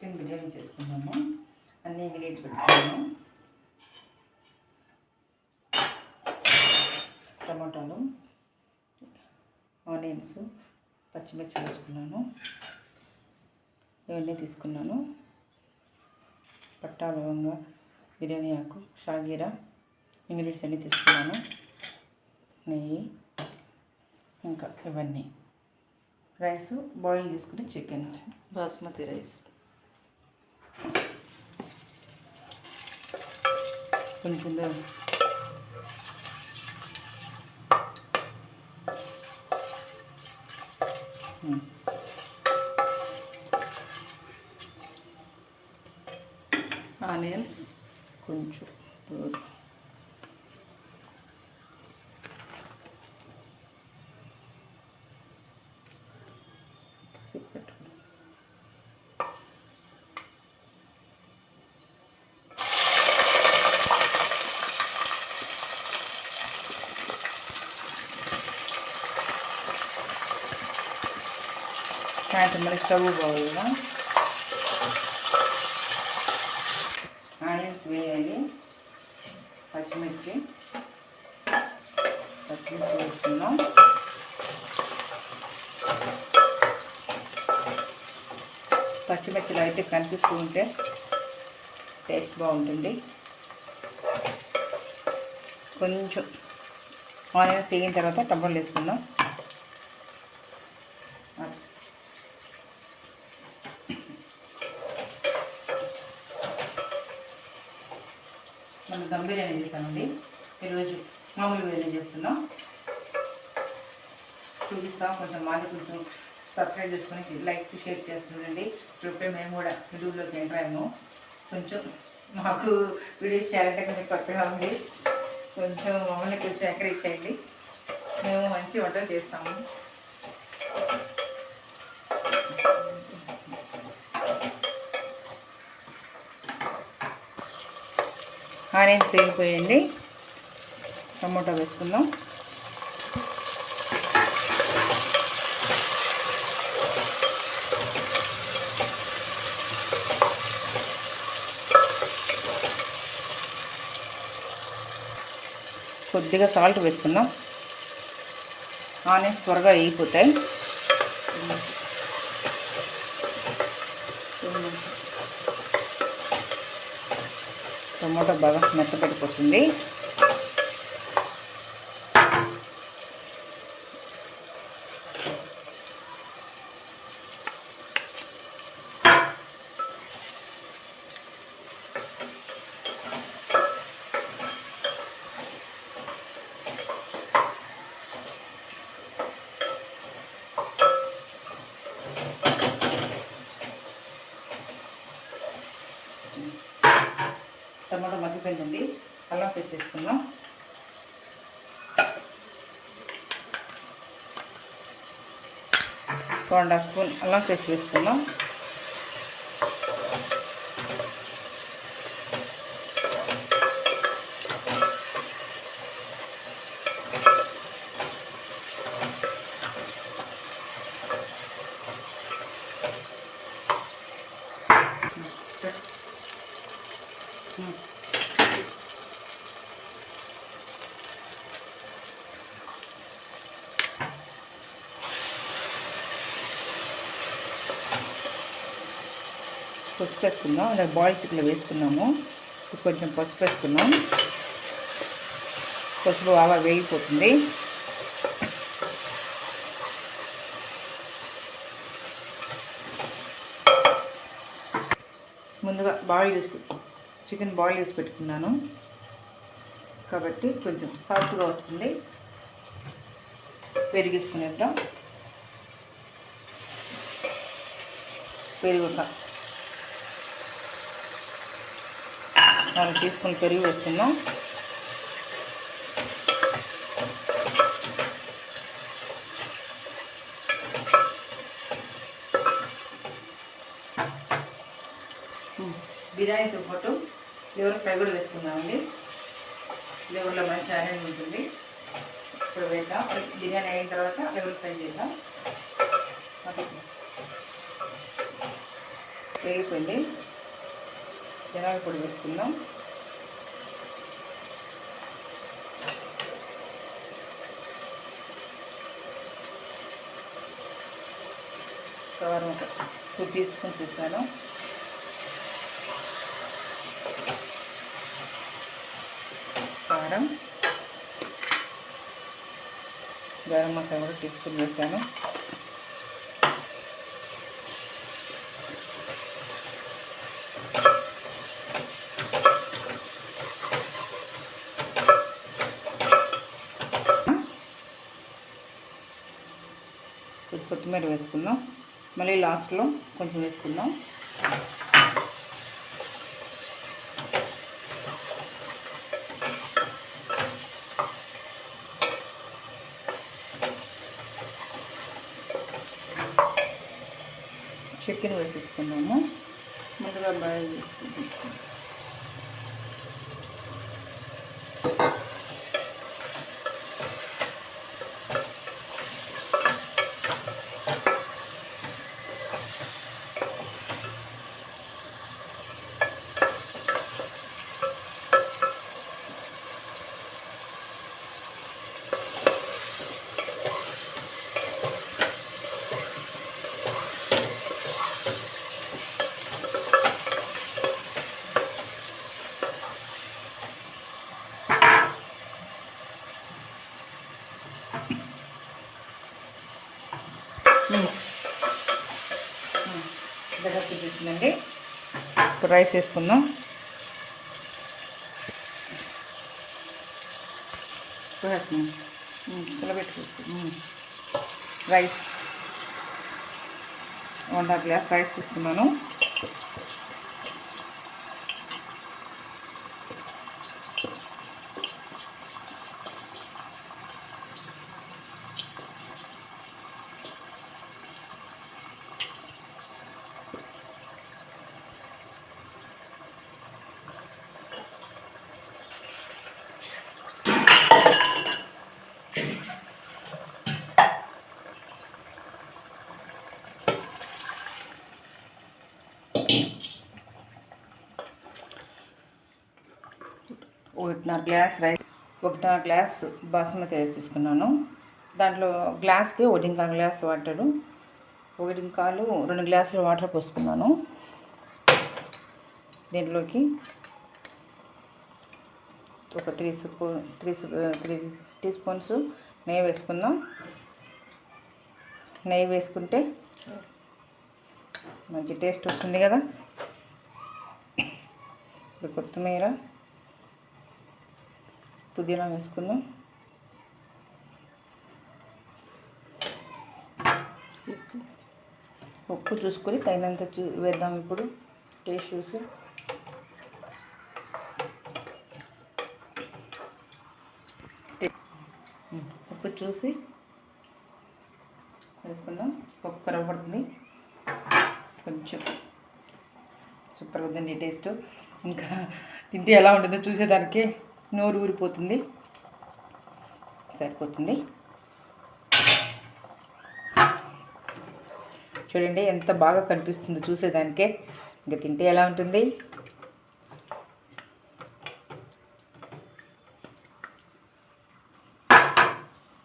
Chicken biryani చేసుకున్నాము అన్ని ingredients పెట్టుకున్నాము టమాటాలు ఆనియన్స్ పచ్చిమిర్చి వేసుకున్నాను. ఇవన్నీ తీసుకున్నాను. పట్టా లవంగా బిర్యానీ ఆకు షాగీరా ఇంగ్రీడియంట్స్ అన్నీ తీసుకున్నాను. నెయ్యి ఇంకా ఇవన్నీ. రైస్ బాయిల్ చేసుకుని చికెన్. బాస్మతి రైస్. కొంచెం దా- ఉమ్. ఆనియన్స్ కొంచెం సిప్పెట్టు సాయంత్రం మరి స్టవ్ బాగుందా ఆనియన్స్ వేయాలి పచ్చిమిర్చి పచ్చిమిర్చి వేసుకున్నాం పచ్చిమిర్చి లైట్ కనిపిస్తూ ఉంటే టేస్ట్ బాగుంటుంది. కొంచెం ఆనియన్స్ వేగిన తర్వాత టమాటాలు వేసుకుందాం. మనం దమ్ బిర్యానీ చేస్తామండి ఈరోజు మామూలు బిర్యానీ చేస్తున్నాం. చూపిస్తాం. కొంచెం మాది కొంచెం సబ్స్క్రైబ్ చేసుకొని లైక్ షేర్ చేస్తుండండి. ఇప్పుడే మేము కూడా యూట్యూబ్లోకి ఎంటర్ అయ్యాము. కొంచెం మాకు వీడియోస్ చేయాలంటే కొంచెం కొత్తగా ఉంది. కొంచెం మమ్మల్ని కొంచెం ఎంకరేజ్ చేయండి. మేము మంచి వంటలు చేస్తాము. ఆనియన్స్ వేగిపోయండి టమోటా వేసుకుందాం. కొద్దిగా సాల్ట్ వేసుకుందాం. ఆనియన్స్ త్వరగా వేగిపోతాయి. టమోటా బాగా మెత్తపడిపోతుంది. టమాటో మగ్గిపోయిందండి అల్లం పేస్ట్ వేసుకుందాం. వన్ అండ్ హాఫ్ స్పూన్ అల్లం పేస్ట్ వేసుకుందాం. Thank పసుపు వేసుకుందాం ఇలా బాయిల్స్ ఇట్లా వేసుకున్నాము. కొంచెం పసుపు వేసుకున్నాం. పసుపు బాగా వేగిపోతుంది. ముందుగా బాయిల్ చేసుకుంటాం చికెన్ బాయిల్ చేసి పెట్టుకున్నాను. కాబట్టి కొంచెం సాఫ్ట్గా వస్తుంది. పెరిగేసుకునేద్దాం. పెరుగు ఒక నాలుగు టీ స్పూన్ పెరుగు వేస్తున్నాం బిర్యానీతో పాటు లివర్ ఫ్రై కూడా వేసుకుందామండి లివర్లో మంచి ఆయిల్ ఉంటుంది. ఇప్పుడు వేద్దాం. బిర్యానీ అయిన తర్వాత లివర్ ఫ్రై చేద్దాం. వేగిపోయింది. జనాల పొడి వేసుకుందాం. కవర్ ఒక టూ టీ స్పూన్స్ వేసాను. కారం. గరం మసాలా కూడా టీ స్పూన్ వేసాను. కొత్తిమీర వేసుకుందాం. మళ్ళీ లాస్ట్లో కొంచెం వేసుకుందాం. చికెన్ వేసేసుకున్నాము. ముందుగా బాయిల్ చేసుకుంటాం మెత్తగా చూపించిందండి. ఇప్పుడు రైస్ వేసుకుందాం. పిల్లబెట్టు rice. One half glass rice తీసుకున్నాను. ఒకటిన్నర గ్లాస్ రైస్ ఒకటిన్నర గ్లాస్ బాస్మతి రైస్ తీసుకున్నాను. దాంట్లో గ్లాస్కి ఒకటిన్నర గ్లాస్ వాటరు ఒకటింకాలు రెండు గ్లాసులు వాటర్ పోసుకున్నాను. దీంట్లోకి ఒక three spoon three three tea spoons నెయ్యి వేసుకుందాం. నెయ్యి వేసుకుంటే మంచి టేస్ట్ వస్తుంది కదా. ఇప్పుడు కొత్తిమీర పుదీనా వేసుకుందాం. ఉప్పు చూసుకొని తగినంత చూ వేద్దాం ఇప్పుడు. టేస్ట్ చూసి. ఉప్పు చూసి వేసుకుందాం. పప్పు పడుతుంది. కొంచెం సూపర్ ఉందండి టేస్ట్. ఇంకా తింటే ఎలా ఉంటుందో చూసేదానికి. నోరు ఊరిపోతుంది. సరిపోతుంది. చూడండి ఎంత బాగా కనిపిస్తుందో చూసేదానికే. ఇంకా తింటే ఎలా ఉంటుంది?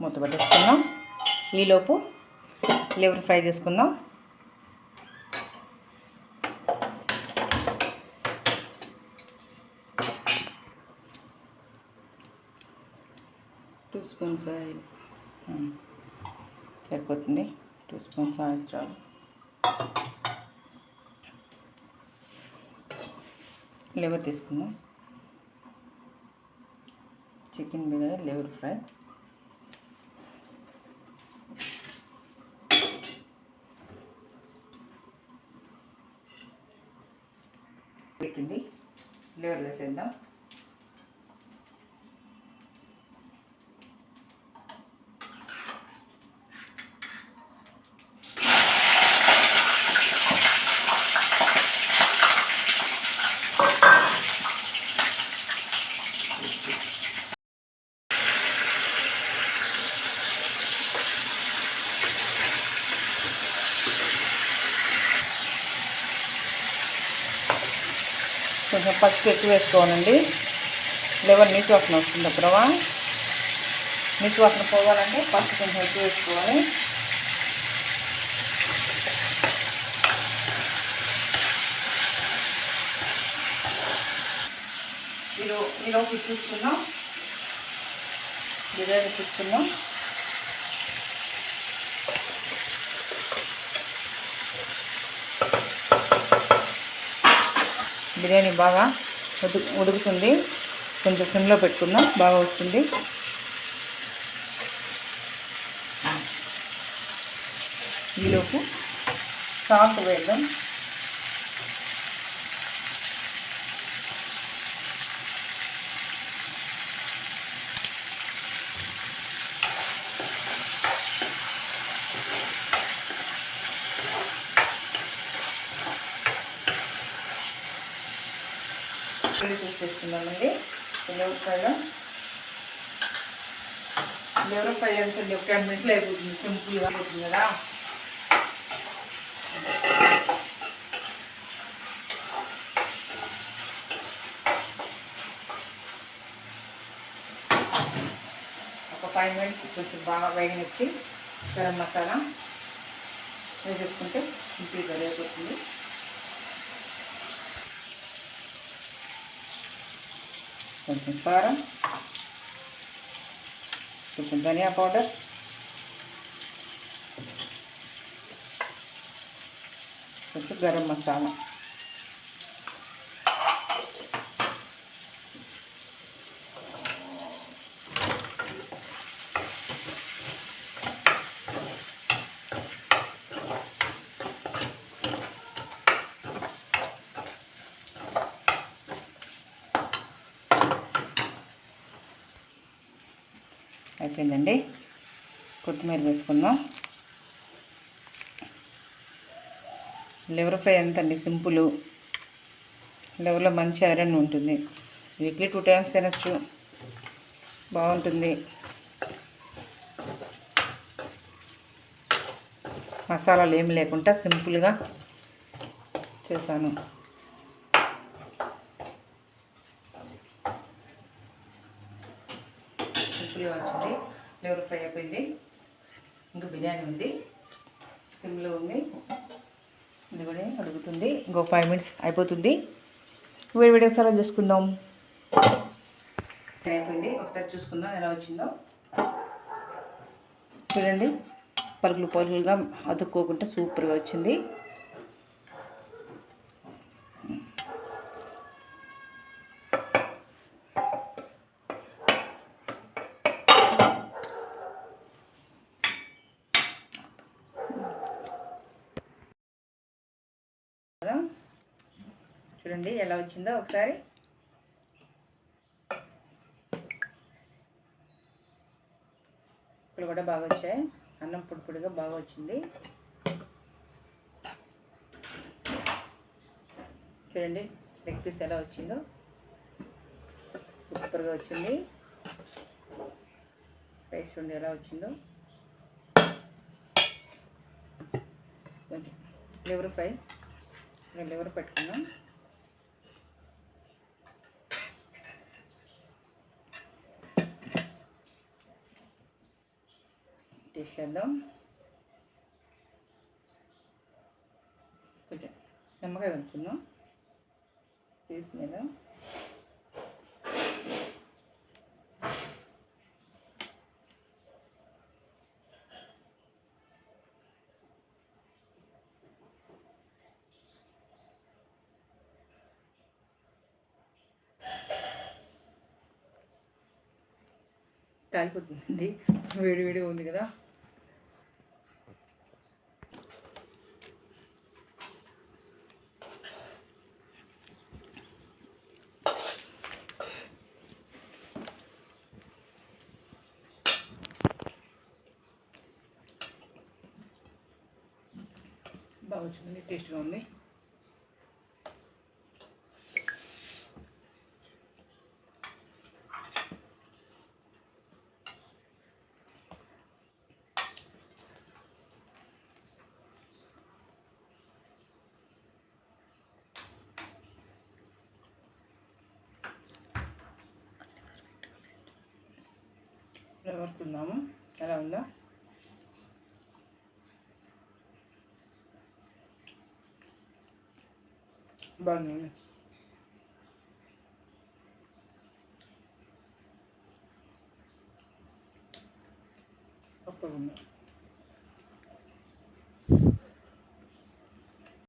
మూత పట్టేసుకుందాం. ఈలోపు లివర్ ఫ్రై చేసుకుందాం టూ స్పూన్స్ ఆయిల్ సరిపోతుంది. టూ స్పూన్స్ ఆయిల్ చాలు. లివర్ తీసుకుందాం. Chicken biryani liver fry. పెట్టింది. లేవర్ వేసేద్దాం. కొంచెం పసుపు ఎక్కువ వేసుకోవాలండి. లేవర్ నీటి వాసన వస్తుంది అప్పుడవా నీటి వాసన పోవాలంటే పసుపు కొంచెం ఎక్కువ వేసుకోవాలి. మీరు ఈరోజు చూసుకున్నాం బిర్యానీ చూసుకున్నాం బిర్యానీ బాగా ఉడు ఉడుకుతుంది. కొంచెం సిమ్లో పెట్టుకుందాం బాగా వస్తుంది ఈలోపు సాల్ట్ వేద్దాం. చిల్లి చూసేస్తున్నామండి ఉల్లిపాయలు. ఉల్లిపాయ ఎంతండి ఒక టెన్ మినిట్స్లో అయిపోతుంది. సింపుల్గా అయిపోతుంది కదా. ఒక ఫైవ్ మినిట్స్ కొంచెం బాగా వేగనిచ్చి గరం మసాలా వేసేసుకుంటే సింపుల్గా అయిపోతుంది. కొంచెం కారం కొంచెం ధనియా పౌడర్. కొంచెం గరం మసాలా. అయిపోయిందండి. కొత్తిమీర వేసుకుందాం. లివర్ ఫ్రై ఎంతండి సింపుల్. లివర్లో మంచి ఐరన్ ఉంటుంది. వీక్లీ టూ టైమ్స్ తినచ్చు. బాగుంటుంది. మసాలాలు ఏమి లేకుండా సింపుల్గా చేశాను. సింపుల్గా వచ్చింది. లేవర్ ఫ్రై అయిపోయింది. ఇంకా బిర్యానీ ఉంది. సిమ్లో ఉంది. ఇది కూడా అడుగుతుంది. ఇంకో ఫైవ్ మినిట్స్ అయిపోతుంది. వేడి వేడి సర్వ్ చూసుకుందాం. అయిపోయింది. ఒకసారి చూసుకుందాం ఎలా వచ్చిందో. చూడండి. పలుకులు పలుకులుగా అతుక్కోకుండా సూపర్గా వచ్చింది. చూడండి ఎలా వచ్చిందో ఒకసారి. ఇప్పుడు కూడా బాగా వచ్చాయి. అన్నం పొడిపొడిగా బాగా వచ్చింది. చూడండి లెగ్ పీస్ ఎలా వచ్చిందో. సూపర్గా వచ్చింది. పేస్ట్ చూడండి ఎలా వచ్చిందో. కొంచెం లివర్ ఫ్రై లివర్ పెట్టుకున్నాం టేస్ట్ చేద్దాం. కొంచెం నిమ్మకాయ కలుపుకుందాం. పీస్ మీద కాలిపోతుంది వేడి వేడిగా ఉంది కదా. బాగా వచ్చింది టేస్ట్గా ఉంది. నూరుతున్నాము ఎలా ఉందా? బాగుంది.